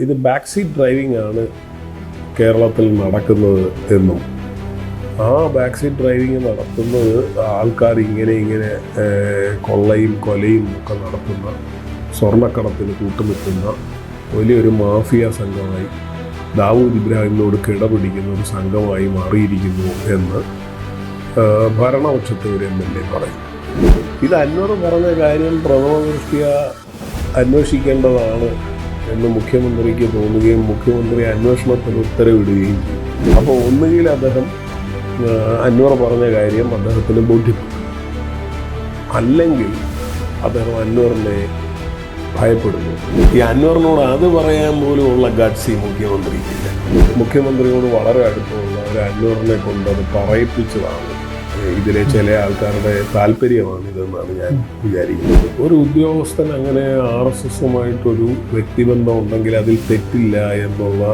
ഇത് back seat driving ആണ് കേരളത്തിൽ നടക്കുന്നത് എന്നും. ആ ബാക്ക് സീറ്റ് ഡ്രൈവിംഗ് നടത്തുന്നത് ആൾക്കാർ ഇങ്ങനെ ഇങ്ങനെ കൊള്ളയും കൊലയും ഒക്കെ നടത്തുന്ന സ്വർണക്കടത്തിന് കൂട്ടുനിൽക്കുന്ന വലിയൊരു മാഫിയ സംഘമായി ദാവൂദ് ഇബ്രാഹിമിനോട് കിടപിടിക്കുന്ന ഒരു സംഘമായി മാറിയിരിക്കുന്നു എന്ന് ഭരണപക്ഷത്തെ ഒരു എം എൽ എ പറയും ഇത് അന്വർ പറഞ്ഞ കാര്യം പ്രഥമ ദൃഷ്ടിയ അന്വേഷിക്കേണ്ടതാണ് എന്ന് മുഖ്യമന്ത്രിക്ക് തോന്നുകയും മുഖ്യമന്ത്രി അന്വേഷണത്തിന് ഉത്തരവിടുകയും ചെയ്തു. അപ്പോൾ ഒന്നുകിൽ അദ്ദേഹം അന്വർ പറഞ്ഞ കാര്യം അദ്ദേഹത്തിന് ബോധ്യപ്പെട്ടു. അല്ലെങ്കിൽ അദ്ദേഹം അന്വറിനെ ഭയപ്പെടുന്നു. ഈ അന്വറിനോട് അത് പറയാൻ പോലും ഉള്ള ഗഡ്സി മുഖ്യമന്ത്രിക്കില്ല. മുഖ്യമന്ത്രിയോട് വളരെ അടുത്തുള്ള ഒരു അന്വറിനെ കൊണ്ട് അത് പറയിപ്പിച്ചതാണ്. ഇതിലെ ചില ആൾക്കാരുടെ താല്പര്യമാണ് ഇതെന്നാണ് ഞാൻ വിചാരിക്കുന്നത്. ഒരു ഉദ്യോഗസ്ഥൻ അങ്ങനെ ആർ എസ് എസുമായിട്ടൊരു വ്യക്തിബന്ധം ഉണ്ടെങ്കിൽ അതിൽ തെറ്റില്ല എന്നുള്ള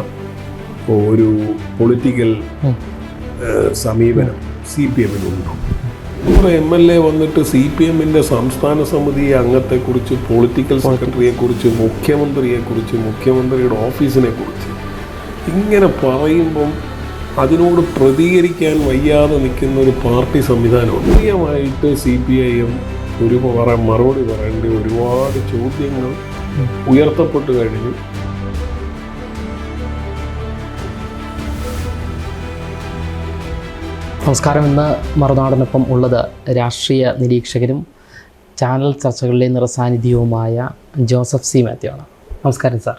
ഒരു പൊളിറ്റിക്കൽ സമീപനം സി പി എമ്മിനുണ്ടോ? ഒരു എം എൽ എ വന്നിട്ട് സി പി എമ്മിന്റെ സംസ്ഥാന സമിതി അംഗത്തെക്കുറിച്ച് പൊളിറ്റിക്കൽ സെക്രട്ടറിയെക്കുറിച്ച് മുഖ്യമന്ത്രിയെക്കുറിച്ച് മുഖ്യമന്ത്രിയുടെ ഓഫീസിനെക്കുറിച്ച് ഇങ്ങനെ പറയുമ്പം അതിനോട് പ്രതികരിക്കാൻ വയ്യാതെ നിൽക്കുന്ന ഒരു പാർട്ടി സംവിധാനമാണ് കൃത്യമായിട്ട് സി പി ഐ എം ഒരു പറ- മറുപടി പറയേണ്ട ഒരുപാട് ചോദ്യങ്ങൾ ഉയർത്തപ്പെട്ടു കഴിഞ്ഞു. നമസ്കാരം. ഇന്ന് മറുനാടിനൊപ്പം ഉള്ളത് രാഷ്ട്രീയ നിരീക്ഷകരും ചാനൽ ചർച്ചകളിലെ നിറസാന്നിധ്യവുമായ ജോസഫ് സി മാത്യു ആണ് നമസ്കാരം സാർ.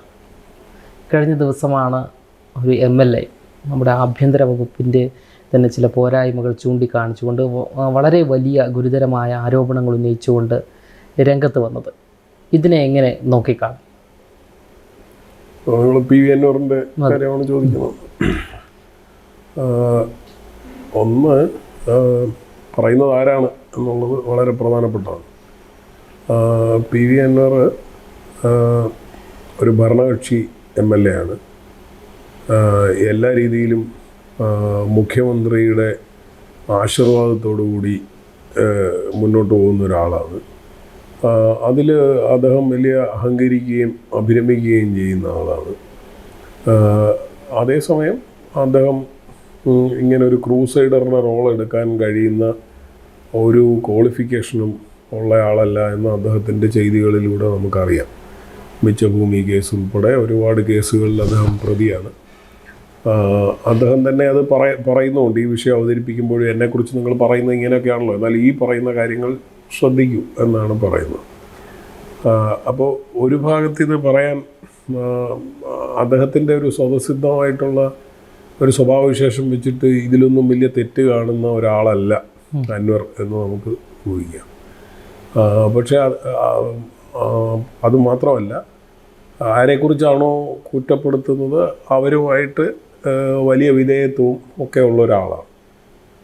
കഴിഞ്ഞ ദിവസമാണ് ഒരു എം എൽ എ നമ്മുടെ ആഭ്യന്തര വകുപ്പിന്റെ തന്നെ ചില പോരായ്മകൾ ചൂണ്ടിക്കാണിച്ചുകൊണ്ട് വളരെ വലിയ ഗുരുതരമായ ആരോപണങ്ങൾ ഉന്നയിച്ചുകൊണ്ട് രംഗത്ത് വന്നത്. ഇതിനെ എങ്ങനെ നോക്കിക്കാണും? പി വി അന്നൂറിന്റെ കാര്യമാണ് ചോദിക്കുന്നത്. ഒന്ന് പറയുന്നത് ആരാണ് എന്നുള്ളത് വളരെ പ്രധാനപ്പെട്ടതാണ്. പി വി അന്നൂർ ഒരു ഭരണകക്ഷി എം എൽ എ ആണ്. എല്ലാ രീതിയിലും മുഖ്യമന്ത്രിയുടെ ആശീർവാദത്തോടു കൂടി മുന്നോട്ട് പോകുന്ന ഒരാളാണ്. അതിൽ അദ്ദേഹം വലിയ അഹങ്കരിക്കുകയും അഭിരമിക്കുകയും ചെയ്യുന്ന ആളാണ്. അതേസമയം അദ്ദേഹം ഇങ്ങനെ ഒരു ക്രൂസൈഡറിന്റെ റോൾ എടുക്കാൻ കഴിയുന്ന ഒരു ക്വാളിഫിക്കേഷനും ഉള്ള ആളല്ല എന്ന് അദ്ദേഹത്തിന്റെ ചെയ്തികളിലൂടെ നമുക്കറിയാം. മിച്ചഭൂമി കേസ് ഉൾപ്പെടെ ഒരുപാട് കേസുകളിൽ അദ്ദേഹം പ്രതിയാണ്. അദ്ദേഹം തന്നെ അത് പറയ പറയുന്നുണ്ട്. ഈ വിഷയം അവതരിപ്പിക്കുമ്പോഴും എന്നെക്കുറിച്ച് നിങ്ങൾ പറയുന്നത് ഇങ്ങനെയൊക്കെയാണല്ലോ. എന്നാൽ ഈ പറയുന്ന കാര്യങ്ങൾ ശ്രദ്ധിക്കൂ എന്നാണ് പറയുന്നത്. അപ്പോൾ ഒരു ഭാഗത്ത് ഇത് പറയാൻ അദ്ദേഹത്തിന്റെ ഒരു സ്വതസിദ്ധമായിട്ടുള്ള ഒരു സ്വഭാവവിശേഷം വെച്ചിട്ട് ഇതിലൊന്നും വലിയ തെറ്റ് കാണുന്ന ഒരാളല്ല അൻവർ എന്ന് നമുക്ക് ഊഹിക്കാം. പക്ഷേ അത് മാത്രമല്ല ആരെക്കുറിച്ചാണോ കുറ്റപ്പെടുത്തുന്നത് അവരുമായിട്ട് വലിയ വിധേയത്വവും ഒക്കെ ഉള്ള ഒരാളാണ്.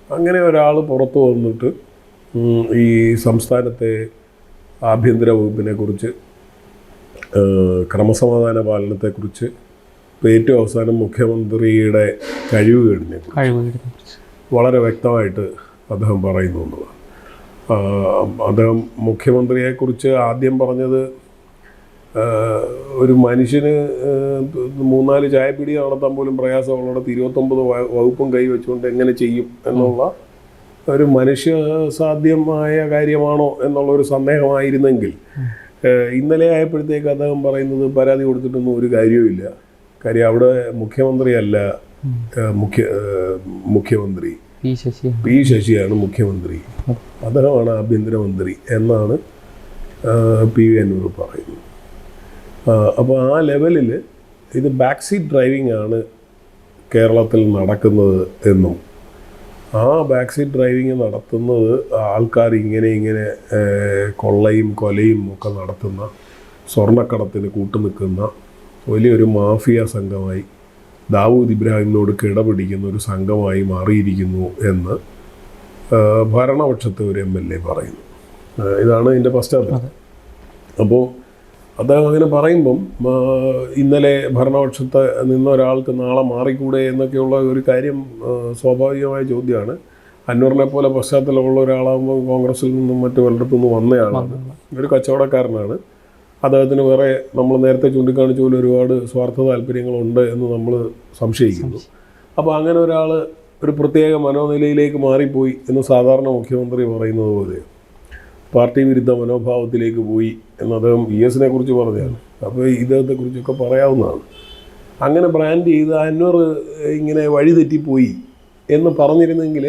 അങ്ങനെ ഒരാൾ പുറത്തു വന്നിട്ട് ഈ സംസ്ഥാനത്തെ ആഭ്യന്തര വകുപ്പിനെക്കുറിച്ച് ക്രമസമാധാന പാലനത്തെക്കുറിച്ച് ഇപ്പോൾ ഏറ്റവും അവസാനം മുഖ്യമന്ത്രിയുടെ കഴിവുകേടിനെ വളരെ വ്യക്തമായിട്ട് അദ്ദേഹം പറയുന്നു എന്നുള്ളതാണ്. അദ്ദേഹം മുഖ്യമന്ത്രിയെക്കുറിച്ച് ആദ്യം പറഞ്ഞത് ഒരു മനുഷ്യന് മൂന്നാൽ ചായപ്പിടി നടത്താൻ പോലും പ്രയാസമുള്ളിടത്ത് ഇരുപത്തൊമ്പത് വകുപ്പും കൈ വെച്ചുകൊണ്ട് എങ്ങനെ ചെയ്യും എന്നുള്ള ഒരു മനുഷ്യ സാധ്യമായ കാര്യമാണോ എന്നുള്ള ഒരു സന്ദേഹമായിരുന്നെങ്കിൽ ഇന്നലെ ആയപ്പോഴത്തേക്ക് അദ്ദേഹം പറയുന്നത് പരാതി കൊടുത്തിട്ടൊന്നും ഒരു കാര്യവുമില്ല കാര്യം അവിടെ മുഖ്യമന്ത്രിയല്ല മുഖ്യ മുഖ്യമന്ത്രി. പി ശശി പി ശശിയാണ് മുഖ്യമന്ത്രി. അദ്ദേഹമാണ് ആഭ്യന്തരമന്ത്രി എന്നാണ് പി വി അന്നൂർ പറയുന്നത്. അപ്പോൾ ആ ലെവലിൽ ഇത് ബാക്ക് സീറ്റ് ഡ്രൈവിംഗ് ആണ് കേരളത്തിൽ നടക്കുന്നത് എന്നും. ആ ബാക്ക് സീറ്റ് ഡ്രൈവിംഗ് നടത്തുന്നത് ആൾക്കാർ ഇങ്ങനെ ഇങ്ങനെ കൊള്ളയും കൊലയും ഒക്കെ നടത്തുന്ന സ്വർണക്കടത്തിന് കൂട്ടുനിൽക്കുന്ന വലിയൊരു മാഫിയ സംഘമായി ദാവൂദ് ഇബ്രാഹിമിനോട് കിടപിടിക്കുന്ന ഒരു സംഘമായി മാറിയിരിക്കുന്നു എന്ന് ഭരണപക്ഷത്തെ ഒരു എം എൽ എ പറയുന്നു. ഇതാണ് ഇതിന്റെ പശ്ചാത്തലം. അപ്പോൾ അദ്ദേഹം അങ്ങനെ പറയുമ്പം ഇന്നലെ ഭരണപക്ഷത്ത് നിന്ന ഒരാൾക്ക് നാളെ മാറിക്കൂടെ എന്നൊക്കെയുള്ള ഒരു കാര്യം സ്വാഭാവികമായ ചോദ്യമാണ്. അന്വറിനെ പോലെ പശ്ചാത്തലമുള്ള ഒരാളാകുമ്പോൾ കോൺഗ്രസിൽ നിന്നും മറ്റു പലയിടത്തു നിന്നും വന്നയാളാണ്. ഒരു കച്ചവടക്കാരനാണ്. അദ്ദേഹത്തിന് വേറെ നമ്മൾ നേരത്തെ ചൂണ്ടിക്കാണിച്ച പോലെ ഒരുപാട് സ്വാർത്ഥ താല്പര്യങ്ങളുണ്ട് എന്ന് നമ്മൾ സംശയിക്കുന്നു. അപ്പോൾ അങ്ങനെ ഒരാൾ ഒരു പ്രത്യേക മനോനിലയിലേക്ക് മാറിപ്പോയി എന്ന് സാധാരണ മുഖ്യമന്ത്രി പറയുന്നത് പോലെ പാർട്ടി വിരുദ്ധ മനോഭാവത്തിലേക്ക് പോയി എന്ന് അദ്ദേഹം വി എസിനെ കുറിച്ച് പറഞ്ഞാണ്. അപ്പോൾ ഇദ്ദേഹത്തെക്കുറിച്ചൊക്കെ പറയാവുന്നതാണ്. അങ്ങനെ ബ്രാൻഡ് ചെയ്ത് അന്വർ ഇങ്ങനെ വഴിതെറ്റിപ്പോയി എന്ന് പറഞ്ഞിരുന്നെങ്കിൽ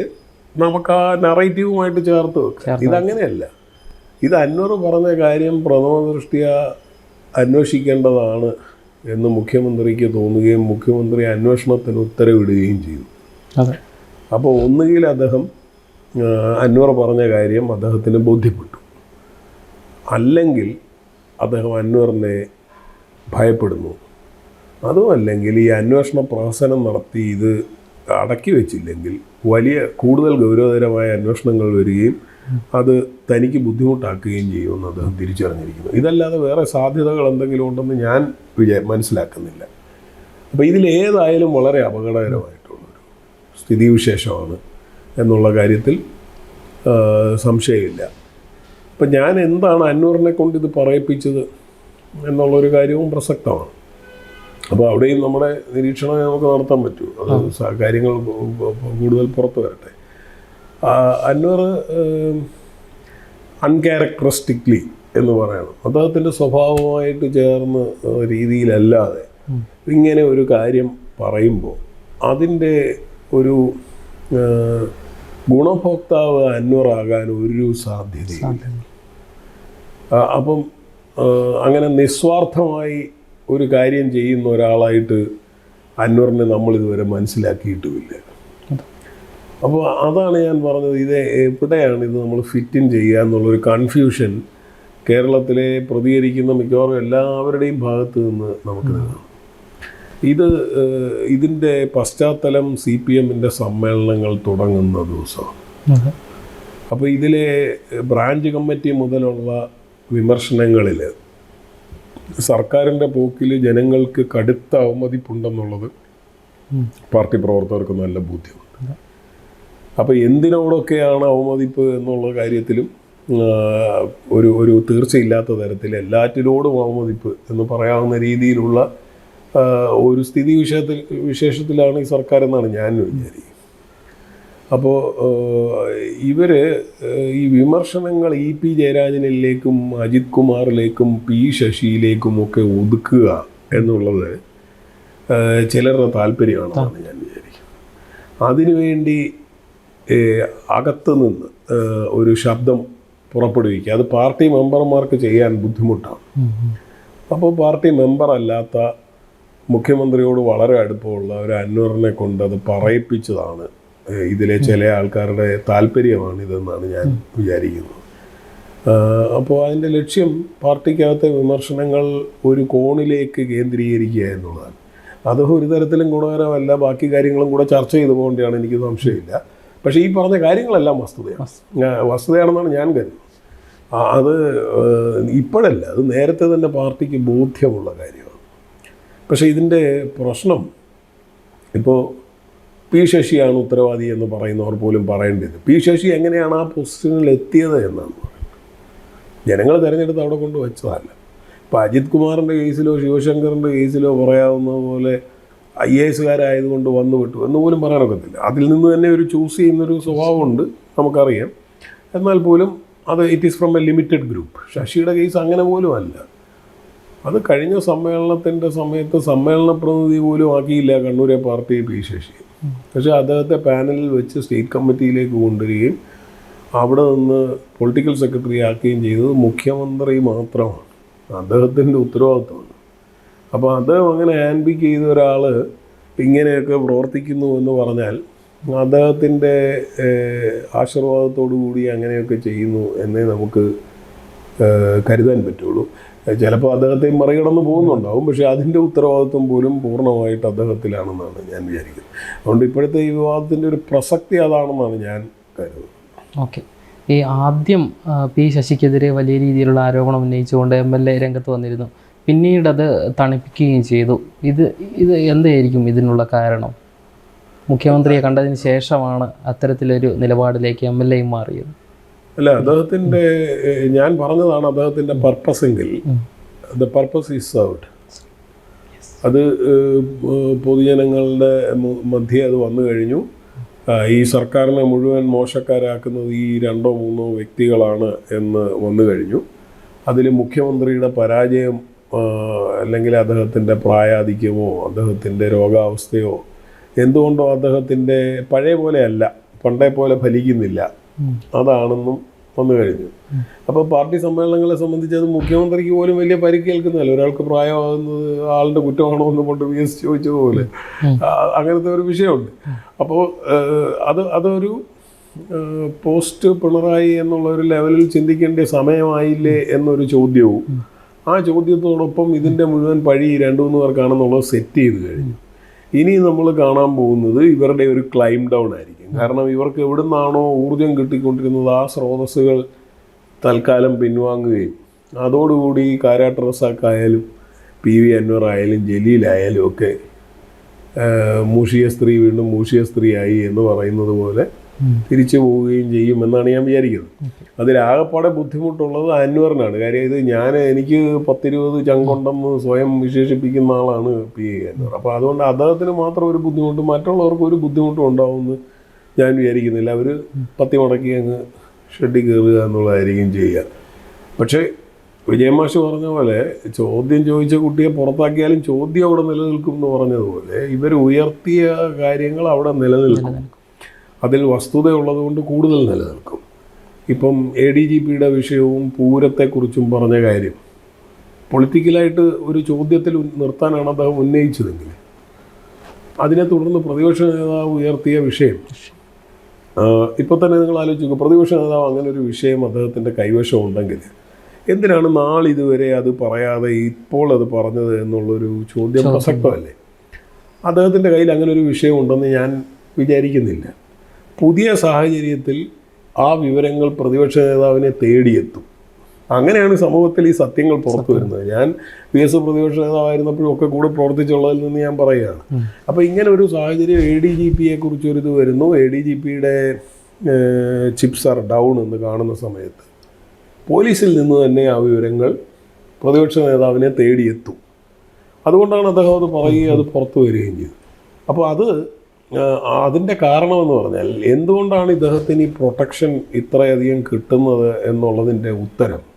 നമുക്ക് ആ നറേറ്റീവുമായിട്ട് ചേർത്ത് വെക്കാം. ഇതങ്ങനെയല്ല. ഇത് അന്വർ പറഞ്ഞ കാര്യം പ്രഥമ ദൃഷ്ടിയ അന്വേഷിക്കേണ്ടതാണ് എന്ന് മുഖ്യമന്ത്രിക്ക് തോന്നുകയും മുഖ്യമന്ത്രി അന്വേഷണത്തിന് ഉത്തരവിടുകയും ചെയ്തു. അപ്പോൾ ഒന്നുകിൽ അദ്ദേഹം അന്വർ പറഞ്ഞ കാര്യം അദ്ദേഹത്തിന് ബോധ്യപ്പെട്ടു. അല്ലെങ്കിൽ അദ്ദേഹം അന്വറിനെ ഭയപ്പെടുന്നു. അതും അല്ലെങ്കിൽ ഈ അന്വേഷണ പ്രഹസനം നടത്തി ഇത് അടക്കി വെച്ചില്ലെങ്കിൽ വലിയ കൂടുതൽ ഗൗരവതരമായ അന്വേഷണങ്ങൾ വരികയും അത് തനിക്ക് ബുദ്ധിമുട്ടാക്കുകയും ചെയ്യുമെന്ന് അദ്ദേഹം തിരിച്ചറിഞ്ഞിരിക്കുന്നു. ഇതല്ലാതെ വേറെ സാധ്യതകൾ എന്തെങ്കിലും ഉണ്ടെന്ന് ഞാൻ വിചാ മനസ്സിലാക്കുന്നില്ല. അപ്പോൾ ഇതിലേതായാലും വളരെ അപകടകരമായിട്ടുള്ളൊരു സ്ഥിതിവിശേഷമാണ് എന്നുള്ള കാര്യത്തിൽ സംശയമില്ല. അപ്പം ഞാൻ എന്താണ് അന്നൂറിനെ കൊണ്ട് ഇത് പറയിപ്പിച്ചത് എന്നുള്ളൊരു കാര്യവും പ്രസക്തമാണ്. അപ്പോൾ അവിടെയും നമ്മുടെ നിരീക്ഷണം നമുക്ക് നടത്താൻ പറ്റൂ. അത് കാര്യങ്ങൾ കൂടുതൽ പുറത്തു വരട്ടെ. അന്വർ അൻവർ അൺക്യാരക്ടറിസ്റ്റിക്ലി എന്ന് പറയണം. അദ്ദേഹത്തിന്റെ സ്വഭാവമായിട്ട് ചേർന്ന രീതിയിലല്ലാതെ ഇങ്ങനെ ഒരു കാര്യം പറയുമ്പോൾ അതിന്റെ ഒരു ഗുണഭോക്താവ് അന്വറാകാൻ ഒരു സാധ്യതയില്ല. ആ, അപ്പം അങ്ങനെ നിസ്വാർത്ഥമായി ഒരു കാര്യം ചെയ്യുന്ന ഒരാളായിട്ട് അന്വറിനെ നമ്മൾ ഇതുവരെ മനസ്സിലാക്കിയിട്ടുമില്ല അപ്പോൾ അതാണ് ഞാൻ പറഞ്ഞത് ഇത് എവിടെയാണ് ഇത് നമ്മൾ ഫിറ്റ് ഇൻ ചെയ്യുക എന്നുള്ളൊരു കൺഫ്യൂഷൻ കേരളത്തിലെ പ്രതികരിക്കുന്ന മിക്കവാറും എല്ലാവരുടെയും ഭാഗത്ത് നിന്ന് നമുക്ക് കാണാം ഇത് ഇതിന്റെ പശ്ചാത്തലം സി പി എമ്മിന്റെ സമ്മേളനങ്ങൾ തുടങ്ങുന്ന ദിവസമാണ് അപ്പോൾ ഇതിലെ ബ്രാഞ്ച് കമ്മിറ്റി മുതലുള്ള വിമർശനങ്ങളിൽ സർക്കാരിന്റെ പോക്കിൽ ജനങ്ങൾക്ക് കടുത്ത അവമതിപ്പുണ്ടെന്നുള്ളത്. പാർട്ടി പ്രവർത്തകർക്ക് നല്ല ബോധ്യമുണ്ട്. അപ്പോൾ എന്തിനോടൊക്കെയാണ് അവമതിപ്പ് എന്നുള്ള കാര്യത്തിലും ഒരു ഒരു തീർച്ചയില്ലാത്ത തരത്തിൽ എല്ലാറ്റിനോടും അവമതിപ്പ് എന്ന് പറയാവുന്ന രീതിയിലുള്ള ഒരു സ്ഥിതി വിഷയത്തിൽ വിശേഷത്തിലാണ് ഈ സർക്കാർ എന്നാണ് ഞാൻ വിചാരിക്കുന്നത് അപ്പോൾ ഇവർ ഈ വിമർശനങ്ങൾ ഇ പി ജയരാജനിലേക്കും അജിത് കുമാറിലേക്കും പി ശശിയിലേക്കും ഒക്കെ ഒതുക്കുക എന്നുള്ളത് ചിലരുടെ താല്പര്യമാണെന്നാണ് ഞാൻ വിചാരിക്കുന്നത്. അതിനുവേണ്ടി അകത്തു നിന്ന് ഒരു ശബ്ദം പുറപ്പെടുവിക്കുക. അത് പാർട്ടി മെമ്പർമാർക്ക് ചെയ്യാൻ ബുദ്ധിമുട്ടാണ്. അപ്പോൾ പാർട്ടി മെമ്പർ അല്ലാത്ത മുഖ്യമന്ത്രിയോട് വളരെ അടുപ്പമുള്ള ഒരു അന്വറിനെ കൊണ്ട് അത് പറയിപ്പിച്ചതാണ്. ഇതിലെ ചില ആൾക്കാരുടെ താല്പര്യമാണ് ഇതെന്നാണ് ഞാൻ വിചാരിക്കുന്നത്. അപ്പോൾ അതിന്റെ ലക്ഷ്യം പാർട്ടിക്കകത്തെ വിമർശനങ്ങൾ ഒരു കോണിലേക്ക് കേന്ദ്രീകരിക്കുക എന്നുള്ളതാണ്. അത് ഒരു തരത്തിലും ഗുണകരമല്ല ബാക്കി കാര്യങ്ങളും കൂടെ ചർച്ച ചെയ്തു പോകേണ്ടതാണ് എനിക്ക് സംശയമില്ല. പക്ഷേ ഈ പറഞ്ഞ കാര്യങ്ങളെല്ലാം വസ്തുതയാണ്. വസ്തുതയാണെന്നാണ് ഞാൻ കരുതുന്നത്. അത് ഇപ്പോഴല്ല അത് നേരത്തെ തന്നെ പാർട്ടിക്ക് ബോധ്യമുള്ള കാര്യമാണ്. പക്ഷേ ഇതിന്റെ പ്രശ്നം ഇപ്പോൾ പി ശശിയാണ് ഉത്തരവാദി എന്ന് പറയുന്നവർ പോലും പറയേണ്ടത്. പി ശശി എങ്ങനെയാണ് ആ പൊസിഷനിൽ എത്തിയത് എന്നാണ്. ജനങ്ങൾ തിരഞ്ഞെടുത്ത് അവിടെ കൊണ്ട് വെച്ചതല്ല. ഇപ്പോൾ അജിത് കുമാറിന്റെ കേസിലോ ശിവശങ്കറിന്റെ കേസിലോ പറയാവുന്ന പോലെ ഐ എ എസുകാരായതുകൊണ്ട് വന്നു വിട്ടു എന്ന് പോലും പറയാനൊക്കത്തില്ല. അതിൽ നിന്ന് തന്നെ ഒരു ചൂസ് ചെയ്യുന്നൊരു സ്വഭാവമുണ്ട് നമുക്കറിയാം. എന്നാൽ പോലും അത് it is from a limited group ശശിയുടെ കേസ് അങ്ങനെ പോലും അല്ല. അത് കഴിഞ്ഞ സമ്മേളനത്തിന്റെ സമയത്ത് സമ്മേളന പ്രതിനിധി പോലും ആക്കിയില്ല കണ്ണൂരെ പാർട്ടി പി ശശി. പക്ഷേ അദ്ദേഹത്തെ പാനലിൽ വെച്ച് സ്റ്റേറ്റ് കമ്മിറ്റിയിലേക്ക് കൊണ്ടുവരികയും അവിടെ നിന്ന് പൊളിറ്റിക്കൽ സെക്രട്ടറി ആക്കുകയും ചെയ്തത് മുഖ്യമന്ത്രി മാത്രമാണ്. അദ്ദേഹത്തിന്റെ ഉത്തരവാദിത്വമാണ്. അപ്പോൾ അദ്ദേഹം അങ്ങനെ ആൻപിക്ക് ചെയ്ത ഒരാൾ ഇങ്ങനെയൊക്കെ പ്രവർത്തിക്കുന്നു എന്ന് പറഞ്ഞാൽ അദ്ദേഹത്തിന്റെ ആശീർവാദത്തോടു കൂടി അങ്ങനെയൊക്കെ ചെയ്യുന്നു എന്നേ നമുക്ക് കരുതാൻ പറ്റുള്ളൂ. ചിലപ്പോൾ അദ്ദേഹത്തെ മറികടന്ന് പോകുന്നുണ്ടാവും പക്ഷേ അതിന്റെ ഉത്തരവാദിത്വം പോലും പൂർണമായിട്ട് അദ്ദേഹത്തിലാണെന്നാണ് ഞാൻ വിചാരിക്കുന്നത്. അതുകൊണ്ട് ഇപ്പോഴത്തെ ഈ വിവാദത്തിന്റെ ഒരു പ്രസക്തി അതാണെന്നാണ് ഞാൻ കരുതുന്നത്. ഓക്കെ. ഈ ആദ്യം പി ശശിക്കെതിരെ വലിയ രീതിയിലുള്ള ആരോപണം ഉന്നയിച്ചുകൊണ്ട് എം എൽ എ രംഗത്ത് വന്നിരുന്നു. പിന്നീട് അത് തണുപ്പിക്കുകയും ചെയ്തു. ഇത് ഇത് എന്തായിരിക്കും ഇതിനുള്ള കാരണം? മുഖ്യമന്ത്രിയെ കണ്ടതിന് ശേഷമാണ് അത്തരത്തിലൊരു നിലപാടിലേക്ക് എം എൽ എ മാറിയത്. അല്ല അദ്ദേഹത്തിന്റെ ഞാൻ പറഞ്ഞതാണ് അദ്ദേഹത്തിന്റെ പർപ്പസ് എങ്കിൽ ദ പർപ്പസ് ഈസ് സർവ്ഡ് അത് പൊതുജനങ്ങളുടെ മധ്യേ അത് വന്നു കഴിഞ്ഞു. ഈ സർക്കാരിനെ മുഴുവൻ മോശക്കാരാക്കുന്നത് ഈ രണ്ടോ മൂന്നോ വ്യക്തികളാണ് എന്ന് വന്നു കഴിഞ്ഞു. അതിൽ മുഖ്യമന്ത്രിയുടെ പരാജയം അല്ലെങ്കിൽ അദ്ദേഹത്തിന്റെ പ്രായാധിക്യമോ അദ്ദേഹത്തിന്റെ രോഗാവസ്ഥയോ എന്തുകൊണ്ടോ അദ്ദേഹത്തിന്റെ പഴയ പോലെയല്ല പണ്ടേ പോലെ ഫലിക്കുന്നില്ല. അതാണെന്നും വന്നു കഴിഞ്ഞു. അപ്പോൾ പാർട്ടി സമ്മേളനങ്ങളെ സംബന്ധിച്ച് അത് മുഖ്യമന്ത്രിക്ക് പോലും വലിയ പരിക്കേൽക്കുന്നതല്ല ഒരാൾക്ക് പ്രായമാകുന്നത് ആളുടെ കുറ്റമാണോ എന്ന് കൊണ്ട് വി എസ് ചോദിച്ചതുപോലെ അങ്ങനത്തെ ഒരു വിഷയമുണ്ട്. അപ്പോൾ അത് അതൊരു പോസ്റ്റ് പിണറായി എന്നുള്ള ഒരു ലെവലിൽ ചിന്തിക്കേണ്ട സമയമായില്ലേ എന്നൊരു ചോദ്യവും ആ ചോദ്യത്തോടൊപ്പം ഇതിന്റെ മുഴുവൻ പഴി രണ്ടു മൂന്ന് പേർക്കാണെന്നുള്ളത് സെറ്റ് ചെയ്ത് കഴിഞ്ഞു. ഇനി നമ്മൾ കാണാൻ പോകുന്നത് ഇവരുടെ ഒരു ക്ലൈം ഡൗൺ ആയിരിക്കും. കാരണം ഇവർക്ക് എവിടെ നിന്നാണോ ഊർജം കിട്ടിക്കൊണ്ടിരുന്നത് ആ സ്രോതസ്സുകൾ തൽക്കാലം പിൻവാങ്ങുകയും അതോടുകൂടി കാരാട്ട് റസാക്കായാലും പി വി അൻവർ ആയാലും ജലീലായാലും ഒക്കെ മൂഷിയ സ്ത്രീ വീണ്ടും മൂഷിയ സ്ത്രീയായി എന്ന് പറയുന്നത് പോലെ തിരിച്ചു പോവുകയും ചെയ്യും എന്നാണ് ഞാൻ വിചാരിക്കുന്നത്. അതിലാകപ്പാടെ ബുദ്ധിമുട്ടുള്ളത് അന്വറിനാണ് കാര്യം ഇത് ഞാൻ എനിക്ക് പത്തിരുപത് ചങ്കുണ്ടെന്ന് സ്വയം വിശേഷിപ്പിക്കുന്ന ആളാണ് പി എ അന്വർ അപ്പോൾ അതുകൊണ്ട് അദ്ദേഹത്തിന് മാത്രം ഒരു ബുദ്ധിമുട്ടും മറ്റുള്ളവർക്ക് ഒരു ബുദ്ധിമുട്ടും ഉണ്ടാവുമെന്ന് ഞാൻ വിചാരിക്കുന്നില്ല. അവർ പത്തി മുടക്കി അങ്ങ് ഷെഡിൽ കയറുക എന്നുള്ളതായിരിക്കും ചെയ്യുക. പക്ഷേ വിജയമാഷ് പറഞ്ഞ പോലെ ചോദ്യം ചോദിച്ച കുട്ടിയെ പുറത്താക്കിയാലും ചോദ്യം അവിടെ നിലനിൽക്കും എന്ന് പറഞ്ഞതുപോലെ ഇവർ ഉയർത്തിയ കാര്യങ്ങൾ അവിടെ നിലനിൽക്കും. അതിൽ വസ്തുതയുള്ളത് കൊണ്ട് കൂടുതൽ നിലനിൽക്കും. ഇപ്പം എ ഡി ജി പിയുടെ വിഷയവും പൂരത്തെക്കുറിച്ചും പറഞ്ഞ കാര്യം പൊളിറ്റിക്കലായിട്ട് ഒരു ചോദ്യത്തിൽ നിർത്താനാണ് അദ്ദേഹം ഉന്നയിച്ചതെങ്കിൽ അതിനെ തുടർന്ന് പ്രതിപക്ഷ നേതാവ് ഉയർത്തിയ വിഷയം ഇപ്പോൾ തന്നെ നിങ്ങൾ ആലോചിക്കുക പ്രതിപക്ഷ നേതാവ് അങ്ങനെ ഒരു വിഷയം അദ്ദേഹത്തിന്റെ കൈവശം ഉണ്ടെങ്കിൽ എന്തിനാണ് നാളിതുവരെ അത് പറയാതെ ഇപ്പോൾ അത് പറഞ്ഞത് എന്നുള്ളൊരു ചോദ്യം. പ്രസക്തമല്ലേ? അദ്ദേഹത്തിന്റെ കയ്യിൽ അങ്ങനെ ഒരു വിഷയം ഉണ്ടെന്ന് ഞാൻ വിചാരിക്കുന്നില്ല. പുതിയ സാഹചര്യത്തിൽ ആ വിവരങ്ങൾ പ്രതിപക്ഷ നേതാവിനെ തേടിയെത്തും. അങ്ങനെയാണ് സമൂഹത്തിൽ ഈ സത്യങ്ങൾ പുറത്തു വരുന്നത്. ഞാൻ പി എസ് പ്രതിപക്ഷ നേതാവായിരുന്നപ്പോഴും ഒക്കെ കൂടെ പ്രവർത്തിച്ചുള്ളതിൽ നിന്ന് ഞാൻ പറയുകയാണ്. അപ്പോൾ ഇങ്ങനെ ഒരു സാഹചര്യം എ ഡി ജി പിയെ കുറിച്ചൊരു ഇത് വരുന്നു എ ഡി ജി പിയുടെ ചിപ്സ് ആർ ഡൗൺ എന്ന് കാണുന്ന സമയത്ത് പോലീസിൽ നിന്ന് തന്നെ ആ വിവരങ്ങൾ പ്രതിപക്ഷ നേതാവിനെ തേടിയെത്തും. അതുകൊണ്ടാണ് അദ്ദേഹം അത് പറയുകയും അത് പുറത്തു വരികയും ചെയ്തത്. അപ്പോൾ അത് അതിന്റെ കാരണമെന്ന് പറഞ്ഞാൽ എന്തുകൊണ്ടാണ് ഇദ്ദേഹത്തിന് ഈ പ്രൊട്ടക്ഷൻ ഇത്രയധികം കിട്ടുന്നത് എന്നുള്ളതിന്റെ ഉത്തരം?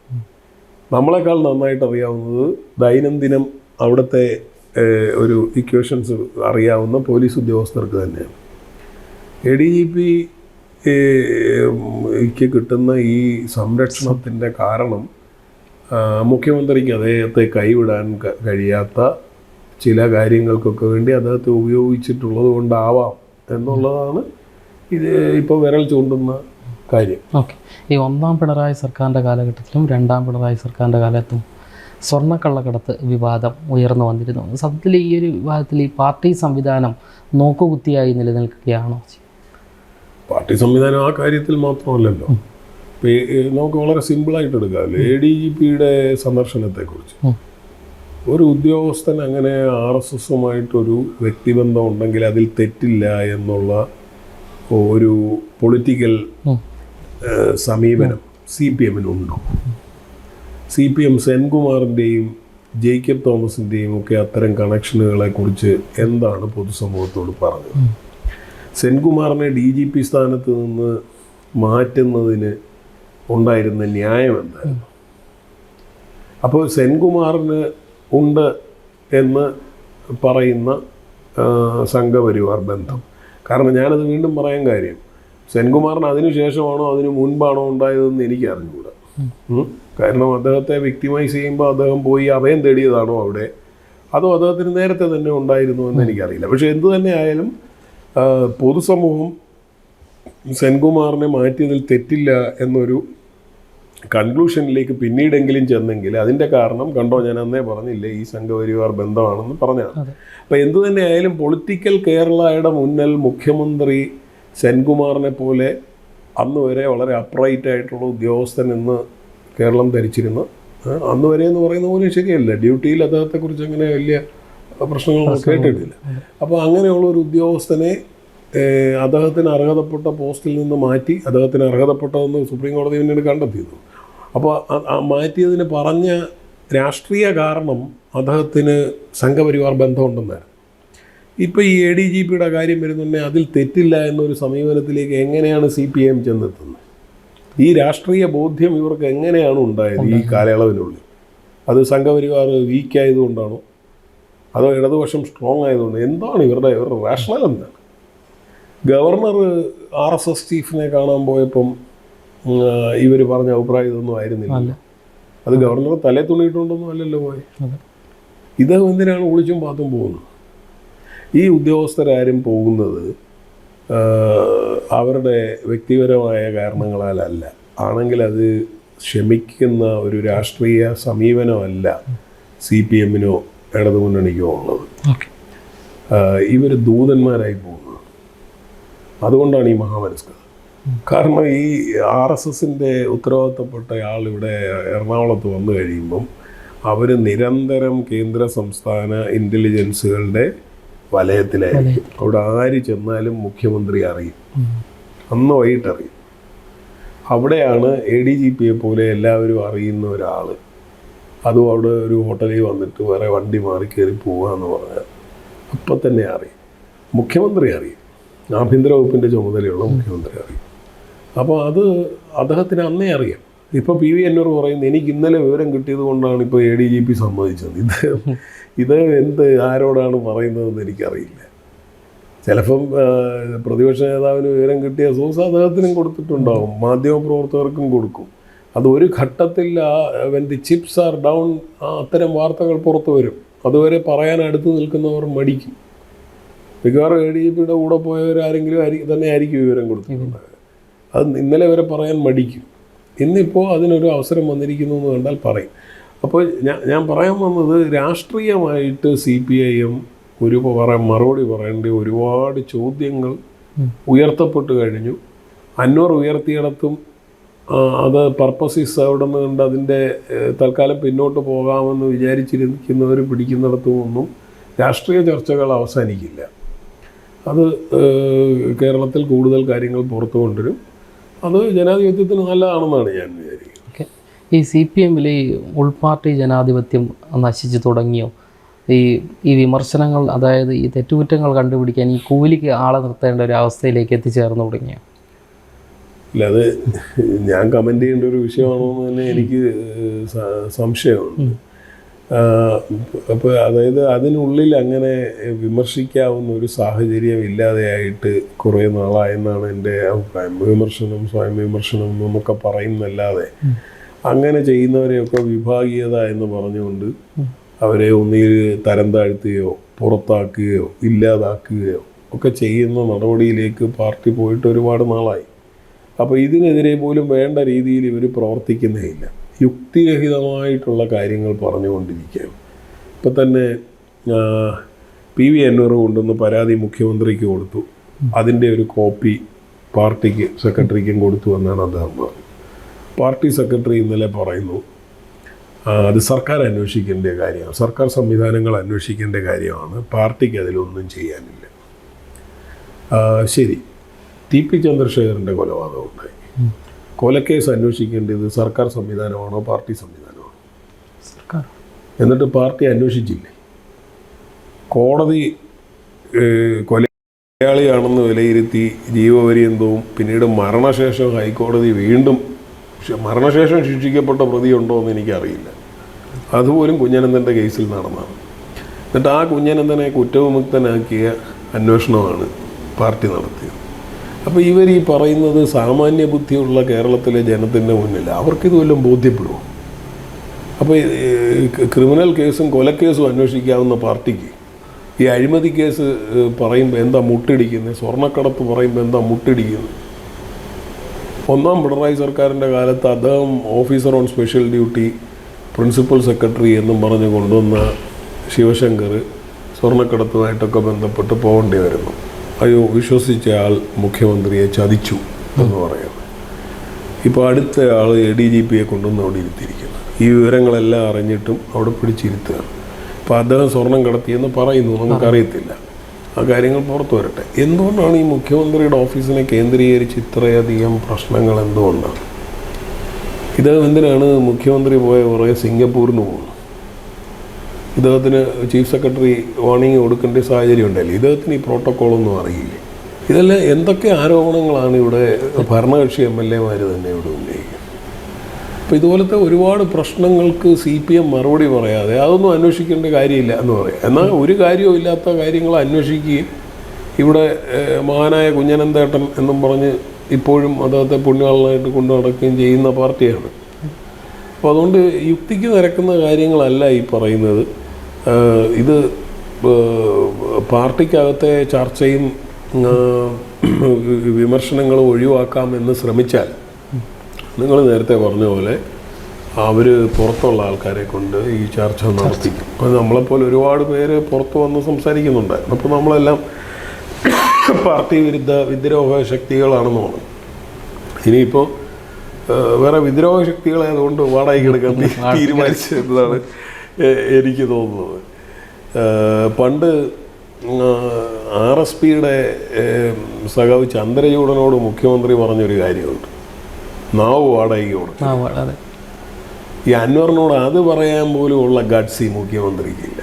നമ്മളെക്കാൾ നന്നായിട്ട് അറിയാവുന്നത് ദൈനംദിനം അവിടുത്തെ ഒരു ഇക്വേഷൻസ് അറിയാവുന്ന പോലീസ് ഉദ്യോഗസ്ഥർക്ക് തന്നെയാണ്. എ ഡി ജി പിക്ക് കിട്ടുന്ന ഈ സംരക്ഷണത്തിന്റെ കാരണം മുഖ്യമന്ത്രിക്ക് അദ്ദേഹത്തെ കൈവിടാൻ കഴിയാത്ത ചില കാര്യങ്ങൾക്കൊക്കെ വേണ്ടി അദ്ദേഹത്തെ ഉപയോഗിച്ചിട്ടുള്ളത് കൊണ്ടാവാം എന്നുള്ളതാണ് ഇത് ഇപ്പോൾ വിരൽ ചൂണ്ടുന്ന കാര്യം. ഓക്കെ. ഈ ഒന്നാം പിണറായി സർക്കാരിന്റെ കാലഘട്ടത്തിലും രണ്ടാം പിണറായി സർക്കാരിന്റെ കാലത്തും സ്വർണക്കള്ളക്കടത്ത് വിവാദം ഉയർന്നു വന്നിരുന്നു. സത്യത്തിൽ ഈ ഒരു വിവാദത്തിൽ ഈ പാർട്ടി സംവിധാനം നോക്കുകുത്തിയായി നിലനിൽക്കുകയാണോ? പാർട്ടി സംവിധാനം ആ കാര്യത്തിൽ മാത്രമല്ലല്ലോ. നമുക്ക് വളരെ സിമ്പിളായിട്ട് എടുക്കാമല്ലോ എ ഡി ജി പിയുടെ സന്ദർശനത്തെക്കുറിച്ച്. ഒരു ഉദ്യോഗസ്ഥൻ അങ്ങനെ ആർ എസ് എസുമായിട്ടൊരു വ്യക്തിബന്ധം ഉണ്ടെങ്കിൽ അതിൽ തെറ്റില്ല എന്നുള്ള ഒരു പൊളിറ്റിക്കൽ സമീപനം സി പി എമ്മിനുണ്ടോ സി പി എം സെൻകുമാറിന്റെയും ജേക്കബ് തോമസിന്റെയും ഒക്കെ അത്തരം കണക്ഷനുകളെ കുറിച്ച് എന്താണ് പൊതുസമൂഹത്തോട് പറഞ്ഞത്? സെൻകുമാറിനെ ഡി ജി പി സ്ഥാനത്ത് നിന്ന് മാറ്റുന്നതിന് ഉണ്ടായിരുന്ന ന്യായം എന്തായിരുന്നു അപ്പോൾ സെൻകുമാറിന് ഉണ്ട് എന്ന് പറയുന്ന സംഘപരിവാർ ബന്ധം. കാരണം ഞാനത് വീണ്ടും പറയാൻ കാര്യം സെൻകുമാറിന് അതിനു ശേഷമാണോ അതിനു മുൻപാണോ ഉണ്ടായതെന്ന് എനിക്ക് അറിഞ്ഞുകൂടാ കാരണം അദ്ദേഹത്തെ വ്യക്തിമൈസ് ചെയ്യുമ്പോൾ അദ്ദേഹം പോയി അഭയം തേടിയതാണോ അവിടെ? അതോ അദ്ദേഹത്തിന് നേരത്തെ തന്നെ ഉണ്ടായിരുന്നു എന്ന് എനിക്കറിയില്ല. പക്ഷേ എന്തു തന്നെ ആയാലും പൊതുസമൂഹം സെൻകുമാറിനെ മാറ്റിയതിൽ തെറ്റില്ല എന്നൊരു കൺക്ലൂഷനിലേക്ക് പിന്നീടെങ്കിലും ചെന്നെങ്കിൽ അതിന്റെ കാരണം കണ്ടോ? ഞാൻ അന്നേ പറഞ്ഞില്ലേ ഈ സംഘപരിവാർ ബന്ധമാണെന്ന് പറഞ്ഞതാണ്. അപ്പം അപ്പോൾ എന്തു തന്നെ ആയാലും പൊളിറ്റിക്കൽ കേരളയുടെ മുന്നിൽ മുഖ്യമന്ത്രി സെൻകുമാറിനെ പോലെ അന്ന് വരെ വളരെ അപ്രൈറ്റ് ആയിട്ടുള്ള ഉദ്യോഗസ്ഥൻ എന്ന് കേരളം ധരിച്ചിരുന്നു. അന്ന് വരെ എന്ന് പറയുന്ന പോലും ശരിയല്ല. ഡ്യൂട്ടിയിൽ അദ്ദേഹത്തെക്കുറിച്ച് അങ്ങനെ വലിയ പ്രശ്നങ്ങളൊന്നും കേട്ടിട്ടില്ല. അപ്പോൾ അങ്ങനെയുള്ള ഒരു ഉദ്യോഗസ്ഥനെ അദ്ദേഹത്തിന് അർഹതപ്പെട്ട പോസ്റ്റിൽ നിന്ന് മാറ്റി അദ്ദേഹത്തിന് അർഹതപ്പെട്ടതെന്ന് സുപ്രീം കോടതി പിന്നീട് കണ്ടെത്തിയിരുന്നു. അപ്പോൾ മാറ്റിയതിന് പറഞ്ഞ രാഷ്ട്രീയ കാരണം അദ്ദേഹത്തിന് സംഘപരിവാർ ബന്ധമുണ്ടെന്നായിരുന്നു. ഇപ്പോൾ ഈ എ ഡി ജി പിയുടെ കാര്യം വരുന്നുണ്ടെങ്കിൽ അതിൽ തെറ്റില്ല എന്നൊരു സമീപനത്തിലേക്ക് എങ്ങനെയാണ് സി പി എം ചെന്നെത്തുന്നത്? ഈ രാഷ്ട്രീയ ബോധ്യം ഇവർക്ക് എങ്ങനെയാണ് ഉണ്ടായത് ഈ കാലയളവിനുള്ളിൽ? അത് സംഘപരിവാർ വീക്കായതുകൊണ്ടാണോ അതോ ഇടതുപക്ഷം സ്ട്രോങ് ആയതുകൊണ്ട്? എന്താണ് ഇവരുടെ ഇവരുടെ റാഷണൽ എന്താണ്? ഗവർണർ ആർ എസ് എസ് ചീഫിനെ കാണാൻ പോയപ്പം ഇവർ പറഞ്ഞ അഭിപ്രായം ഇതൊന്നും ആയിരുന്നില്ല. അത് ഗവർണർ തലേ തുണിയിട്ടുണ്ടെന്നും അല്ലല്ലോ പോയി. ഇദ്ദേഹം എന്തിനാണ് ഒളിച്ചും പാത്തും പോകുന്നത്? ഈ ഉദ്യോഗസ്ഥരാരും പോകുന്നത് അവരുടെ വ്യക്തിപരമായ കാരണങ്ങളാലല്ല. ആണെങ്കിൽ അത് ക്ഷമിക്കുന്ന ഒരു രാഷ്ട്രീയ സമീപനമല്ല സി പി എമ്മിനോ ഇടതുമുന്നണിക്കോ ഉള്ളത്. ഇവർ ദൂതന്മാരായി പോകുന്നത് അതുകൊണ്ടാണ് ഈ മഹാമനസ്കത കാരണം ഈ ആർ എസ് എസിന്റെ ഉത്തരവാദിത്തപ്പെട്ട ആൾ ഇവിടെ എറണാകുളത്ത് വന്നു കഴിയുമ്പം അവർ നിരന്തരം കേന്ദ്ര സംസ്ഥാന ഇന്റലിജൻസുകളുടെ വലയത്തിലായിരിക്കും. അവിടെ ആര് ചെന്നാലും മുഖ്യമന്ത്രി അറിയും. അന്ന് വൈകിട്ട് അറിയും അവിടെയാണ് എ ഡി ജി പിയെ പോലെ എല്ലാവരും അറിയുന്ന ഒരാൾ അതും അവിടെ ഒരു ഹോട്ടലിൽ വന്നിട്ട് വേറെ വണ്ടി മാറി കയറി പോവുക എന്ന് പറഞ്ഞാൽ അപ്പം തന്നെ അറിയും. മുഖ്യമന്ത്രി അറിയും. ആഭ്യന്തര വകുപ്പിന്റെ ചുമതലയുള്ള മുഖ്യമന്ത്രി അറിയും. അപ്പോൾ അത് അദ്ദേഹത്തിന് അന്നേ അറിയാം. ഇപ്പോൾ പി വി എന്നോട് പറയുന്നത് എനിക്ക് ഇന്നലെ വിവരം കിട്ടിയത് കൊണ്ടാണ് ഇപ്പോൾ എ ഡി ജി പി സമ്മതിച്ചത്. ഇത് ഇത് എന്ത് ആരോടാണ് പറയുന്നതെന്ന് എനിക്കറിയില്ല. ചിലപ്പം പ്രതിപക്ഷ നേതാവിന് വിവരം കിട്ടിയ സോസ് അദ്ദേഹത്തിനും കൊടുത്തിട്ടുണ്ടാവും. മാധ്യമപ്രവർത്തകർക്കും കൊടുക്കും. അത് ഒരു ഘട്ടത്തിൽ when the chips are down അത്തരം വാർത്തകൾ പുറത്തു വരും. അതുവരെ പറയാൻ അടുത്ത് നിൽക്കുന്നവർ മടിക്കും. മിക്കവാറും എ ഡി ജി പിയുടെ കൂടെ പോയവരാരെങ്കിലും ആയിരിക്കും തന്നെ ആയിരിക്കും വിവരം കൊടുത്തിട്ടുണ്ട് അത് ഇന്നലെ വരെ പറയാൻ മടിക്കും. ഇന്നിപ്പോൾ അതിനൊരു അവസരം വന്നിരിക്കുന്നു എന്ന് കണ്ടാൽ പറയും. അപ്പോൾ ഞാൻ ഞാൻ പറയാൻ വന്നത് രാഷ്ട്രീയമായിട്ട് സി പി ഐ എം ഒരു പറയാൻ മറുപടി പറയേണ്ട ഒരുപാട് ചോദ്യങ്ങൾ ഉയർത്തപ്പെട്ട് കഴിഞ്ഞു. അന്വർ ഉയർത്തിയിടത്തും അത് പർപ്പസ് ഇസ് അവിടെ നിന്ന് കണ്ട് അതിന്റെ തൽക്കാലം പിന്നോട്ട് പോകാമെന്ന് വിചാരിച്ചിരിക്കുന്നവർ പിടിക്കുന്നിടത്തും ഒന്നും രാഷ്ട്രീയ ചർച്ചകൾ അവസാനിക്കില്ല. അത് കേരളത്തിൽ കൂടുതൽ കാര്യങ്ങൾ പുറത്തു കൊണ്ടുവരും. അത് ജനാധിപത്യത്തിന് നല്ലതാണെന്നാണ് ഞാൻ വിചാരിക്കുന്നത്. ഓക്കെ. ഈ സി പി എമ്മിൽ ഈ ഉൾപാർട്ടി ജനാധിപത്യം നശിച്ചു തുടങ്ങിയോ? ഈ ഈ വിമർശനങ്ങൾ അതായത് ഈ തെറ്റുകുറ്റങ്ങൾ കണ്ടുപിടിക്കാൻ ഈ കൂലിക്ക് ആളെ നിർത്തേണ്ട ഒരു അവസ്ഥയിലേക്ക് എത്തിച്ചേർന്ന് തുടങ്ങിയോ? ഇല്ല അത് ഞാൻ കമന്റ് ചെയ്യേണ്ട ഒരു വിഷയമാണോ എന്ന് തന്നെ എനിക്ക് സംശയമുണ്ട്. അപ്പോൾ അതായത് അതിനുള്ളിൽ അങ്ങനെ വിമർശിക്കാവുന്ന ഒരു സാഹചര്യം ഇല്ലാതെയായിട്ട് കുറേ നാളായെന്നാണ് എന്റെ അഭിപ്രായം. വിമർശനം സ്വയം വിമർശനം എന്നൊക്കെ പറയുന്നല്ലാതെ അങ്ങനെ ചെയ്യുന്നവരെയൊക്കെ വിഭാഗീയത എന്ന് പറഞ്ഞുകൊണ്ട് അവരെ ഒന്നിൽ തരം താഴ്ത്തുകയോ പുറത്താക്കുകയോ ഇല്ലാതാക്കുകയോ ഒക്കെ ചെയ്യുന്ന നടപടിയിലേക്ക് പാർട്ടി പോയിട്ട് ഒരുപാട് നാളായി. അപ്പോൾ ഇതിനെതിരെ പോലും വേണ്ട രീതിയിൽ ഇവർ പ്രവർത്തിക്കുന്നേ ഇല്ല. യുക്തിരഹിതമായിട്ടുള്ള കാര്യങ്ങൾ പറഞ്ഞുകൊണ്ടിരിക്കുകയാണ്. ഇപ്പം തന്നെ പി വി അന്നൂർ കൊണ്ടുവന്ന് പരാതി മുഖ്യമന്ത്രിക്ക് കൊടുത്തു. അതിന്റെ ഒരു കോപ്പി പാർട്ടിക്ക് സെക്രട്ടറിക്കും കൊടുത്തു എന്നാണ് അദ്ദേഹം പറഞ്ഞത്. പാർട്ടി സെക്രട്ടറി ഇന്നലെ പറയുന്നു അത് സർക്കാർ അന്വേഷിക്കേണ്ട കാര്യമാണ്. സർക്കാർ സംവിധാനങ്ങൾ അന്വേഷിക്കേണ്ട കാര്യമാണ്. പാർട്ടിക്ക് അതിലൊന്നും ചെയ്യാനില്ല. ശരി. ടി പി ചന്ദ്രശേഖരന്റെ കൊലപാതകം ഉണ്ടായി. കൊലക്കേസ് അന്വേഷിക്കേണ്ടത് സർക്കാർ സംവിധാനമാണോ പാർട്ടി സംവിധാനമാണോ? സർക്കാർ. എന്നിട്ട് പാർട്ടി അന്വേഷിച്ചില്ലേ? കോടതി കൊലയാളിയാണെന്ന് വിലയിരുത്തി ജീവപര്യന്തവും പിന്നീട് മരണശേഷം ഹൈക്കോടതി വീണ്ടും മരണശേഷം ശിക്ഷിക്കപ്പെട്ട പ്രതിയുണ്ടോ എന്ന് എനിക്കറിയില്ല. അതുപോലും കുഞ്ഞനന്ദന്റെ കേസിൽ നടന്നതാണ്. എന്നിട്ട് ആ കുഞ്ഞനന്ദനെ കുറ്റവിമുക്തനാക്കിയ അന്വേഷണമാണ് പാർട്ടി നടത്തിയത്. അപ്പോൾ ഇവർ ഈ പറയുന്നത് സാമാന്യ ബുദ്ധിയുള്ള കേരളത്തിലെ ജനത്തിന്റെ മുന്നിൽ അവർക്കിത് വല്ലതും ബോധ്യപ്പെടുമോ അപ്പോൾ ക്രിമിനൽ കേസും കൊലക്കേസും അന്വേഷിക്കാവുന്ന പാർട്ടിക്ക് ഈ അഴിമതി കേസ് പറയുമ്പോൾ എന്താ മുട്ടിടിക്കുന്നത് സ്വർണക്കടത്ത് പറയുമ്പോൾ എന്താ മുട്ടിടിക്കുന്നത് ഒന്നാം പിണറായി സർക്കാരിന്റെ കാലത്ത് അദ്ദേഹം officer on special duty principal secretary എന്നും പറഞ്ഞ് കൊണ്ടുവന്ന ശിവശങ്കർ സ്വർണക്കടത്തുമായിട്ടൊക്കെ ബന്ധപ്പെട്ട് പോകേണ്ടി വരുന്നു. അയ്യോ വിശ്വസിച്ചയാൾ മുഖ്യമന്ത്രിയെ ചതിച്ചു എന്ന് പറയുന്നത് ഇപ്പോൾ അടുത്ത ആൾ എ ഡി ജി പിയെ കൊണ്ടുവന്ന് അവിടെ ഇരുത്തിയിരിക്കുന്നു ഈ വിവരങ്ങളെല്ലാം അറിഞ്ഞിട്ടും അവിടെ പിടിച്ചിരുത്തുകയാണ്. അപ്പോൾ അദ്ദേഹം സ്വർണം കടത്തിയെന്ന് പറയുന്നു നമുക്കറിയത്തില്ല. ആ കാര്യങ്ങൾ പുറത്തു വരട്ടെ. എന്തുകൊണ്ടാണ് ഈ മുഖ്യമന്ത്രിയുടെ ഓഫീസിനെ കേന്ദ്രീകരിച്ച് ഇത്രയധികം പ്രശ്നങ്ങൾ എന്തുകൊണ്ടാണ്? ഇത് എന്തിനാണ് മുഖ്യമന്ത്രി പോയ കുറേ സിംഗപ്പൂരിന് പോകുന്നു ഇദ്ദേഹത്തിന് ചീഫ് സെക്രട്ടറി വാണിംഗ് കൊടുക്കേണ്ട സാഹചര്യം ഉണ്ടല്ലേ ഇദ്ദേഹത്തിന് ഈ പ്രോട്ടോക്കോളൊന്നും അറിയില്ല. ഇതെല്ലാം എന്തൊക്കെ ആരോപണങ്ങളാണ് ഇവിടെ ഭരണകക്ഷി എം എൽ എമാർ തന്നെ ഇവിടെ ഉന്നയിക്കുന്നത്? അപ്പോൾ ഇതുപോലത്തെ ഒരുപാട് പ്രശ്നങ്ങൾക്ക് സി പി എം മറുപടി പറയാതെ അതൊന്നും അന്വേഷിക്കേണ്ട കാര്യമില്ല എന്ന് പറയാം. എന്നാൽ ഒരു കാര്യവും ഇല്ലാത്ത കാര്യങ്ങൾ അന്വേഷിക്കുകയും ഇവിടെ മഹാനായ കുഞ്ഞനന്തേട്ടൻ എന്നും പറഞ്ഞ് ഇപ്പോഴും അദ്ദേഹത്തെ പുണ്യാളനായിട്ട് കൊണ്ടു നടക്കുകയും ചെയ്യുന്ന പാർട്ടിയാണ്. അപ്പോൾ അതുകൊണ്ട് യുക്തിക്ക് നിരക്കുന്ന കാര്യങ്ങളല്ല ഈ പറയുന്നത്. ഇത് പാർട്ടിക്കകത്തെ ചർച്ചയും വിമർശനങ്ങളും വിമർശനങ്ങളും ഒഴിവാക്കാമെന്ന് ശ്രമിച്ചാൽ നിങ്ങൾ നേരത്തെ പറഞ്ഞ പോലെ അവർ പുറത്തുള്ള ആൾക്കാരെ കൊണ്ട് ഈ ചർച്ച നടത്തി അപ്പോൾ നമ്മളെപ്പോലെ ഒരുപാട് പേര് പുറത്ത് വന്ന് സംസാരിക്കുന്നുണ്ട്. അപ്പോൾ നമ്മളെല്ലാം പാർട്ടി വിരുദ്ധ വിദ്രോഹ ശക്തികളാണെന്ന് തോന്നുന്നു. ഇനിയിപ്പോൾ വേറെ വിദ്രോഹ ശക്തികളെ അതുകൊണ്ട് വാടകയ്ക്ക് എടുക്കാൻ തീ- തീരുമാനിച്ചതെന്നാണ് എ- എനിക്ക് തോന്നുന്നത്. പണ്ട് ആർ എസ് പിയുടെ സഖാവ് ചന്ദ്രചൂഡനോട് മുഖ്യമന്ത്രി പറഞ്ഞൊരു കാര്യമുണ്ട്. നാവ് വാടകയ്ക്ക് കൊടുക്കും ഈ അൻവറിനോട് അത് പറയാൻ പോലും ഉള്ള ഗഡ്സ് ഈ മുഖ്യമന്ത്രിക്കില്ല.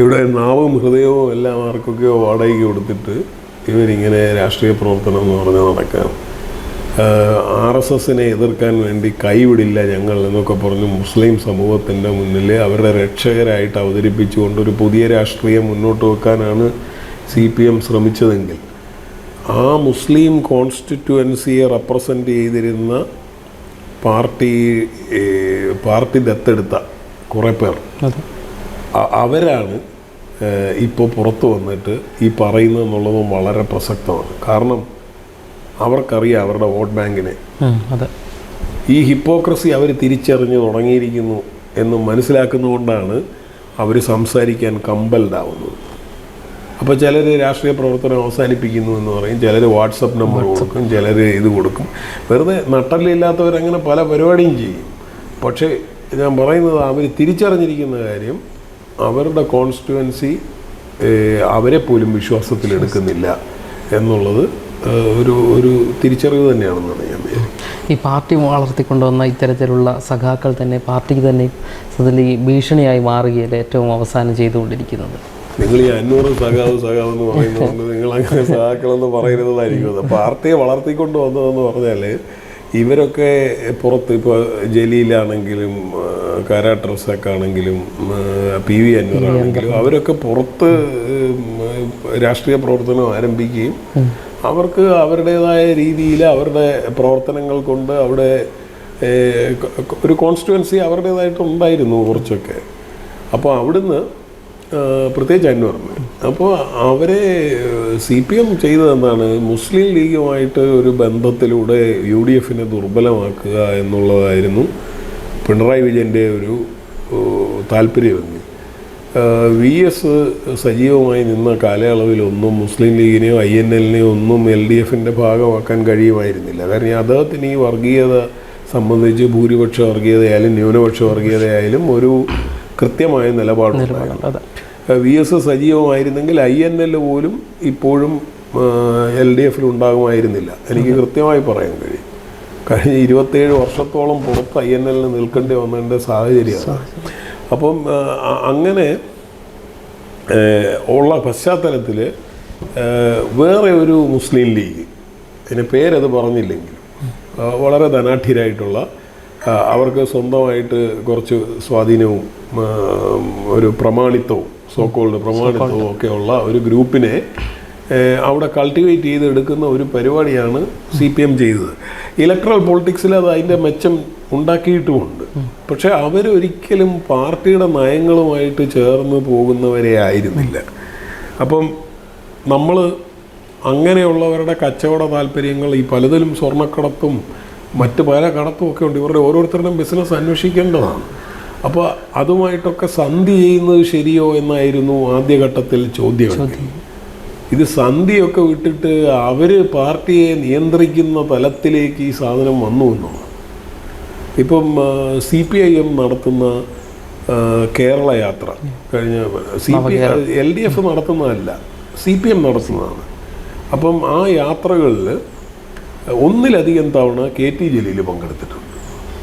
ഇവിടെ നാവും ഹൃദയവും എല്ലാം ആർക്കൊക്കെയോ വാടകയ്ക്ക് കൊടുത്തിട്ട് ഇവരിങ്ങനെ രാഷ്ട്രീയ പ്രവർത്തനം എന്ന് പറഞ്ഞ് നടക്കാം ആർ എസ് എസിനെ എതിർക്കാൻ വേണ്ടി കൈവിടില്ല ഞങ്ങൾ എന്നൊക്കെ പറഞ്ഞ് മുസ്ലിം സമൂഹത്തിന്റെ മുന്നിൽ അവരുടെ രക്ഷകരായിട്ട് അവതരിപ്പിച്ചുകൊണ്ട് ഒരു പുതിയ രാഷ്ട്രീയം മുന്നോട്ട് വെക്കാനാണ് സി പി എം ശ്രമിച്ചതെങ്കിൽ ആ മുസ്ലിം കോൺസ്റ്റിറ്റ്യുവൻസിയെ റെപ്രസെന്റ് ചെയ്തിരുന്ന പാർട്ടി പാർട്ടി ദത്തെടുത്ത കുറേ പേർ. അവരാണ് ഇപ്പോൾ പുറത്തു വന്നിട്ട് ഈ പറയുന്നതെന്നുള്ളതും വളരെ പ്രസക്തമാണ്. കാരണം അവർക്കറിയാം അവരുടെ വോട്ട് ബാങ്കിനെ. അതെ. ഈ ഹിപ്പോക്രസി അവർ തിരിച്ചറിഞ്ഞു തുടങ്ങിയിരിക്കുന്നു എന്ന് മനസ്സിലാക്കുന്നതുകൊണ്ടാണ് അവർ സംസാരിക്കാൻ കമ്പൽഡ് ആവുന്നത് അപ്പോൾ ചിലർ രാഷ്ട്രീയ പ്രവർത്തനം അവസാനിപ്പിക്കുന്നു എന്ന് പറയും ചിലർ വാട്സപ്പ് നമ്പർ കൊടുക്കും ചിലർ ഇത് കൊടുക്കും. വെറുതെ നട്ടലില്ലാത്തവരങ്ങനെ പല പരിപാടിയും ചെയ്യും. പക്ഷേ ഞാൻ പറയുന്നത് അവർ തിരിച്ചറിഞ്ഞിരിക്കുന്ന കാര്യം അവരുടെ കോൺസ്റ്റിറ്റുവൻസി അവരെ പോലും വിശ്വാസത്തിലെടുക്കുന്നില്ല എന്നുള്ളത് ഒരു ഒരു തിരിച്ചറിവ് തന്നെയാണെന്നാണ് ഞാൻ ഈ പാർട്ടി വളർത്തിക്കൊണ്ടുവന്ന ഇത്തരത്തിലുള്ള സഖാക്കൾ തന്നെ പാർട്ടിക്ക് തന്നെ അതിൽ ഈ ഭീഷണിയായി മാറുകയല്ലേ ഏറ്റവും അവസാനം ചെയ്തുകൊണ്ടിരിക്കുന്നത്? നിങ്ങൾ ഈ അഞ്ഞൂറ് സഖാവ് സഖാവ് എന്ന് പറയുന്നതുകൊണ്ട് നിങ്ങൾ അങ്ങനെ സഖാക്കളെന്ന് പറയുന്നതായിരിക്കും പാർട്ടിയെ വളർത്തിക്കൊണ്ട് വന്നതെന്ന് പറഞ്ഞാൽ ഇവരൊക്കെ പുറത്ത് ഇപ്പോൾ ജലീലാണെങ്കിലും കാരാട്ട് റസാക്ക് ആണെങ്കിലും പി വി അൻവർ. ആണെങ്കിലും അവരൊക്കെ പുറത്ത് രാഷ്ട്രീയ പ്രവർത്തനം ആരംഭിക്കുകയും അവർക്ക് അവരുടേതായ രീതിയിൽ അവരുടെ പ്രവർത്തനങ്ങൾ കൊണ്ട് അവിടെ ഒരു കോൺസ്റ്റിറ്റുവൻസി അവരുടേതായിട്ട് ഉണ്ടായിരുന്നു കുറച്ചൊക്കെ. അപ്പോൾ അവിടുന്ന് പ്രത്യേകിച്ച് അന്വറിന് അപ്പോൾ അവരെ സി പി എം ചെയ്തതെന്താണ്? മുസ്ലിം ലീഗുമായിട്ട് ഒരു ബന്ധത്തിലൂടെ യു ഡി എഫിനെ ദുർബലമാക്കുക എന്നുള്ളതായിരുന്നു പിണറായി വിജയന്റെ ഒരു താല്പര്യമെങ്കിൽ. വി എസ് സജീവമായി നിന്ന കാലയളവിലൊന്നും മുസ്ലിം ലീഗിനെയോ ഐ എൻ എല്ലിനെയോ ഒന്നും എൽ ഡി എഫിന്റെ ഭാഗമാക്കാൻ കഴിയുമായിരുന്നില്ല. കാരണം അദ്ദേഹത്തിന് ഈ വർഗീയത സംബന്ധിച്ച് ഭൂരിപക്ഷ വർഗീയതയായാലും ന്യൂനപക്ഷ വർഗീയതയായാലും ഒരു കൃത്യമായ നിലപാടുണ്ടായിരുന്നു. വി എസ് സജീവമായിരുന്നെങ്കിൽ ഐ എൻ എൽ പോലും ഇപ്പോഴും എൽ ഡി എഫിൽ ഉണ്ടാകുമായിരുന്നില്ല. എനിക്ക് കൃത്യമായി പറയാൻ കഴിയും. കഴിഞ്ഞ ഇരുപത്തേഴ് വർഷത്തോളം പുറത്ത് ഐ എൻ എല്ലിന് നിൽക്കേണ്ടി വന്നതിന്റെ സാഹചര്യമാണ്. അപ്പം അങ്ങനെ ഉള്ള പശ്ചാത്തലത്തിൽ വേറെ ഒരു മുസ്ലിം ലീഗ് അതിന്റെ പേരത് പറഞ്ഞില്ലെങ്കിലും വളരെ ധനാഠ്യരായിട്ടുള്ള അവർക്ക് സ്വന്തമായിട്ട് കുറച്ച് സ്വാധീനവും ഒരു പ്രമാണിത്വവും സോക്കോൾഡ് പ്രമാണിത്വവും ഒക്കെ ഉള്ള ഒരു ഗ്രൂപ്പിനെ അവിടെ കൾട്ടിവേറ്റ് ചെയ്തെടുക്കുന്ന ഒരു പരിപാടിയാണ് സി പി എം ചെയ്തത്. ഇലക്ട്രൽ പൊളിറ്റിക്സിൽ അത് അതിന്റെ മെച്ചം ഉണ്ടാക്കിയിട്ടുമുണ്ട്. പക്ഷെ അവരൊരിക്കലും പാർട്ടിയുടെ നയങ്ങളുമായിട്ട് ചേർന്ന് പോകുന്നവരെ ആയിരുന്നില്ല. അപ്പം നമ്മൾ അങ്ങനെയുള്ളവരുടെ കച്ചവട താല്പര്യങ്ങൾ ഈ പലതിലും സ്വർണക്കടത്തും മറ്റ് പല കടത്തും ഒക്കെ ഉണ്ട്. ഇവരുടെ ഓരോരുത്തരുടെയും ബിസിനസ് അന്വേഷിക്കേണ്ടതാണ്. അപ്പോൾ അതുമായിട്ടൊക്കെ സന്ധി ചെയ്യുന്നത് ശരിയോ എന്നായിരുന്നു ആദ്യഘട്ടത്തിൽ ചോദ്യം. ഇത് സന്ധിയൊക്കെ വിട്ടിട്ട് അവർ പാർട്ടിയെ നിയന്ത്രിക്കുന്ന തലത്തിലേക്ക് ഈ സാധനം വന്നു എന്നുള്ളതാണ് ഇപ്പം സി പി ഐ എം നടത്തുന്ന കേരള യാത്ര. കഴിഞ്ഞ C P L D F നടത്തുന്നതല്ല. C P M നടത്തുന്നതാണ്. അപ്പം ആ യാത്രകളിൽ ഒന്നിലധികം തവണ കെ ടി ജലീൽ പങ്കെടുത്തിട്ടുണ്ട്.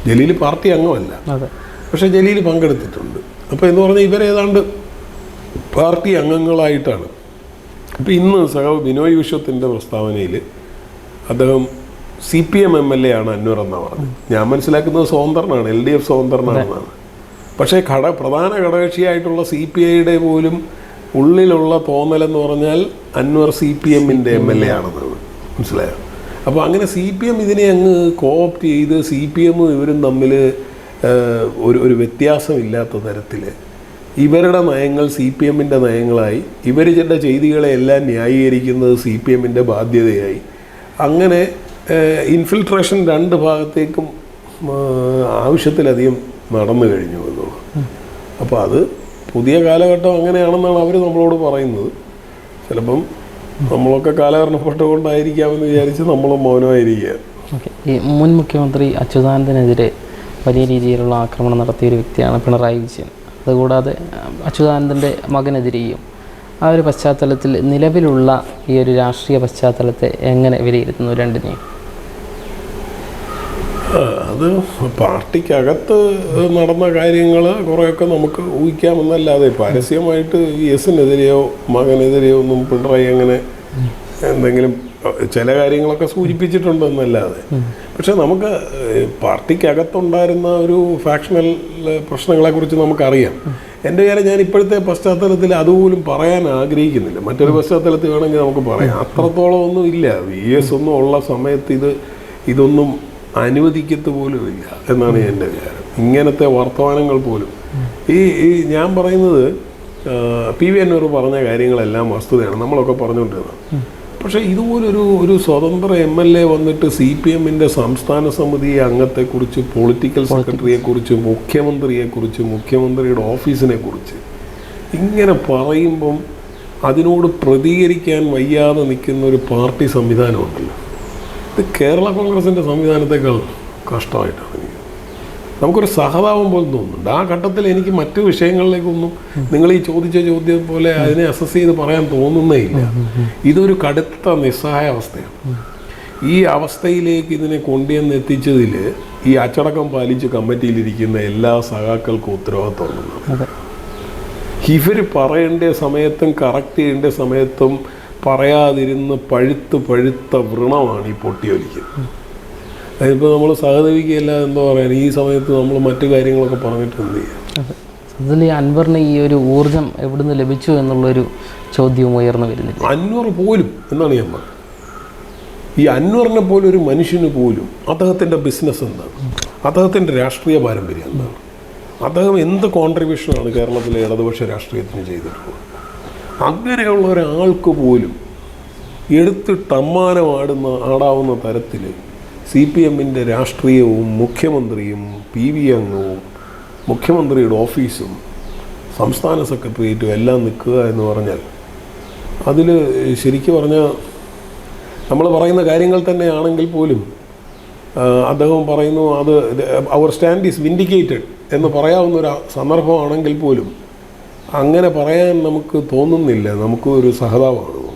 ജലീൽ പാർട്ടി അംഗമല്ല. പക്ഷേ ജലീൽ പങ്കെടുത്തിട്ടുണ്ട്. അപ്പോൾ എന്ന് പറഞ്ഞാൽ ഇവരേതാണ്ട് പാർട്ടി അംഗങ്ങളായിട്ടാണ്. അപ്പോൾ ഇന്ന് സഹ ബിനോയ് വിശ്വത്തിന്റെ പ്രസ്താവനയിൽ അദ്ദേഹം C P M M L A ആണ് അന്വർ എന്നാണ് പറഞ്ഞത്. ഞാൻ മനസ്സിലാക്കുന്നത് സ്വതന്ത്രനാണ് എൽ ഡി എഫ് സ്വതന്ത്രനാണെന്നാണ്. പക്ഷേ ഘട പ്രധാന ഘടകകക്ഷിയായിട്ടുള്ള സി പി ഐയുടെ പോലും ഉള്ളിലുള്ള തോന്നലെന്ന് പറഞ്ഞാൽ അന്വർ സി പി എമ്മിന്റെ എം എൽ എ ആണെന്നാണ്. മനസ്സിലായോ? അപ്പോൾ അങ്ങനെ സി പി എം ഇതിനെ അങ്ങ് കോപ്റ്റ് ചെയ്ത് സി പി എമ്മും ഇവരും തമ്മിൽ ഒരു ഒരു വ്യത്യാസമില്ലാത്ത തരത്തിൽ ഇവരുടെ നയങ്ങൾ സി പി എമ്മിന്റെ നയങ്ങളായി ചില ചെയ്തികളെ എല്ലാം ന്യായീകരിക്കുന്നത് സി പി എമ്മിന്റെ ബാധ്യതയായി. അങ്ങനെ ഇൻഫിൽട്രേഷൻ രണ്ട് ഭാഗത്തേക്കും ആവശ്യത്തിലധികം നടന്നു കഴിഞ്ഞു എന്നുള്ളത് അപ്പോൾ അത് പുതിയ കാലഘട്ടം അങ്ങനെയാണെന്നാണ് അവർ നമ്മളോട് പറയുന്നത്. ചിലപ്പം നമ്മളൊക്കെ കാലഹരണപ്പെട്ടുകൊണ്ടായിരിക്കാമെന്ന് വിചാരിച്ച് നമ്മൾ മൗനമായിരിക്കുക. ഈ മുൻ മുഖ്യമന്ത്രി അച്യുതാനന്ദനെതിരെ വലിയ രീതിയിലുള്ള ആക്രമണം നടത്തിയ ഒരു വ്യക്തിയാണ് പിണറായി വിജയൻ. അതുകൂടാതെ അച്യുതാനന്ദന്റെ മകനെതിരെയും ആ ഒരു പശ്ചാത്തലത്തിൽ നിലവിലുള്ള ഈ ഒരു രാഷ്ട്രീയ പശ്ചാത്തലത്തെ എങ്ങനെ വിലയിരുത്തുന്നു രണ്ടിനെയും? അത് പാർട്ടിക്കകത്ത് നടന്ന കാര്യങ്ങൾ കുറേയൊക്കെ നമുക്ക് ഊഹിക്കാമെന്നല്ലാതെ പരസ്യമായിട്ട് ഈ എസിനെതിരെയോ മകനെതിരെയോ ഒന്നും പിണറായി അങ്ങനെ എന്തെങ്കിലും ചില കാര്യങ്ങളൊക്കെ സൂചിപ്പിച്ചിട്ടുണ്ടെന്നല്ലാതെ. പക്ഷെ നമുക്ക് പാർട്ടിക്കകത്തുണ്ടായിരുന്ന ഒരു ഫാക്ഷണൽ പ്രശ്നങ്ങളെ പ്രശ്നങ്ങളെക്കുറിച്ച് നമുക്കറിയാം. എന്റെ കാര്യം ഞാൻ ഇപ്പോഴത്തെ പശ്ചാത്തലത്തിൽ അതുപോലും പറയാൻ ആഗ്രഹിക്കുന്നില്ല. മറ്റൊരു പശ്ചാത്തലത്തിൽ വേണമെങ്കിൽ നമുക്ക് പറയാം. അത്രത്തോളം ഒന്നും ഇല്ല. വി എസ് ഒന്നും ഉള്ള സമയത്ത് ഇത് ഇതൊന്നും അനുവദിക്കത്ത് പോലും ഇല്ല എന്നാണ് എന്റെ വിചാരം. ഇങ്ങനത്തെ വർത്തമാനങ്ങൾ പോലും. ഈ ഈ ഞാൻ പറയുന്നത് പി വി എന്നൂർ പറഞ്ഞ കാര്യങ്ങളെല്ലാം വസ്തുതയാണ്. നമ്മളൊക്കെ പറഞ്ഞുകൊണ്ടിരുന്നത്. പക്ഷേ ഇതുപോലൊരു ഒരു സ്വതന്ത്ര എം എൽ എ വന്നിട്ട് സി പി എമ്മിന്റെ സംസ്ഥാന സമിതി അംഗത്തെക്കുറിച്ച് പൊളിറ്റിക്കൽ സെക്രട്ടറിയെക്കുറിച്ച് മുഖ്യമന്ത്രിയെക്കുറിച്ച് മുഖ്യമന്ത്രിയുടെ ഓഫീസിനെ കുറിച്ച് ഇങ്ങനെ പറയുമ്പം അതിനോട് പ്രതികരിക്കാൻ വയ്യാതെ നിൽക്കുന്ന ഒരു പാർട്ടി സംവിധാനമുണ്ടല്ലോ. ഇത് കേരള കോൺഗ്രസിന്റെ സംവിധാനത്തേക്കാൾ കഷ്ടമായിട്ടാണ് എനിക്ക് നമുക്കൊരു സഹതാപം പോലെ തോന്നുന്നുണ്ട്. ആ ഘട്ടത്തിൽ എനിക്ക് മറ്റു വിഷയങ്ങളിലേക്കൊന്നും നിങ്ങൾ ഈ ചോദിച്ച ചോദ്യം പോലെ അതിനെ അസസ് ചെയ്ത് പറയാൻ തോന്നുന്നേ ഇല്ല. ഇതൊരു കടുത്ത നിസ്സഹായ അവസ്ഥയാണ്. ഈ അവസ്ഥയിലേക്ക് ഇതിനെ കൊണ്ടുവന്ന് എത്തിച്ചതിൽ ഈ അച്ചടക്കം പാലിച്ച് കമ്മിറ്റിയിലിരിക്കുന്ന എല്ലാ സഹാക്കൾക്കും ഉത്തരവാദിത്വം അതെ. ഇവർ പറയേണ്ട സമയത്തും കറക്റ്റ് ചെയ്യേണ്ട സമയത്തും പറയാതിരുന്ന് പഴുത്ത് പഴുത്ത വ്രണമാണ് ഈ പൊട്ടിയൊലിക്കുന്നത്. അതിപ്പോൾ നമ്മൾ സഹതപിക്കുകയല്ല എന്താ പറയാൻ. ഈ സമയത്ത് നമ്മൾ മറ്റു കാര്യങ്ങളൊക്കെ പറഞ്ഞിട്ട് എന്ത് ചെയ്യാം? അതിൽ അൻവറിന് ഈ ഒരു ഊർജം എവിടുന്ന് ലഭിച്ചു എന്നുള്ളൊരു ചോദ്യവും ഉയർന്നു വരുന്നില്ല. അൻവർ പോലും എന്നാണ് ഞാൻ പറഞ്ഞത്. ഈ അൻവറിനെ പോലെ ഒരു മനുഷ്യന് പോലും അദ്ദേഹത്തിന്റെ ബിസിനസ് എന്താണ്? അദ്ദേഹത്തിന്റെ രാഷ്ട്രീയ പാരമ്പര്യം എന്താണ്? അദ്ദേഹം എന്ത് കോൺട്രിബ്യൂഷനാണ് കേരളത്തിലെ ഇടതുപക്ഷ രാഷ്ട്രീയത്തിന് ചെയ്തിട്ടുള്ളത്? അങ്ങനെയുള്ള ഒരാൾക്ക് പോലും എടുത്തിട്ട് അമ്മാനമാടുന്ന ആടാവുന്ന തരത്തിൽ സി പി എമ്മിന്റെ രാഷ്ട്രീയവും മുഖ്യമന്ത്രിയും പി വി അംഗവും മുഖ്യമന്ത്രിയുടെ ഓഫീസും സംസ്ഥാന സെക്രട്ടേറിയറ്റും എല്ലാം നിൽക്കുക എന്ന് പറഞ്ഞാൽ അതിൽ ശരിക്കും പറഞ്ഞാൽ നമ്മൾ പറയുന്ന കാര്യങ്ങൾ തന്നെയാണെങ്കിൽ പോലും അദ്ദേഹം പറയുന്നു അത് അവർ സ്റ്റാൻഡ് ഈസ് വിൻഡിക്കേറ്റഡ് എന്ന് പറയാവുന്ന ഒരു സന്ദർഭമാണെങ്കിൽ പോലും അങ്ങനെ പറയാൻ നമുക്ക് തോന്നുന്നില്ല. നമുക്ക് ഒരു സഹതാപമാണ്.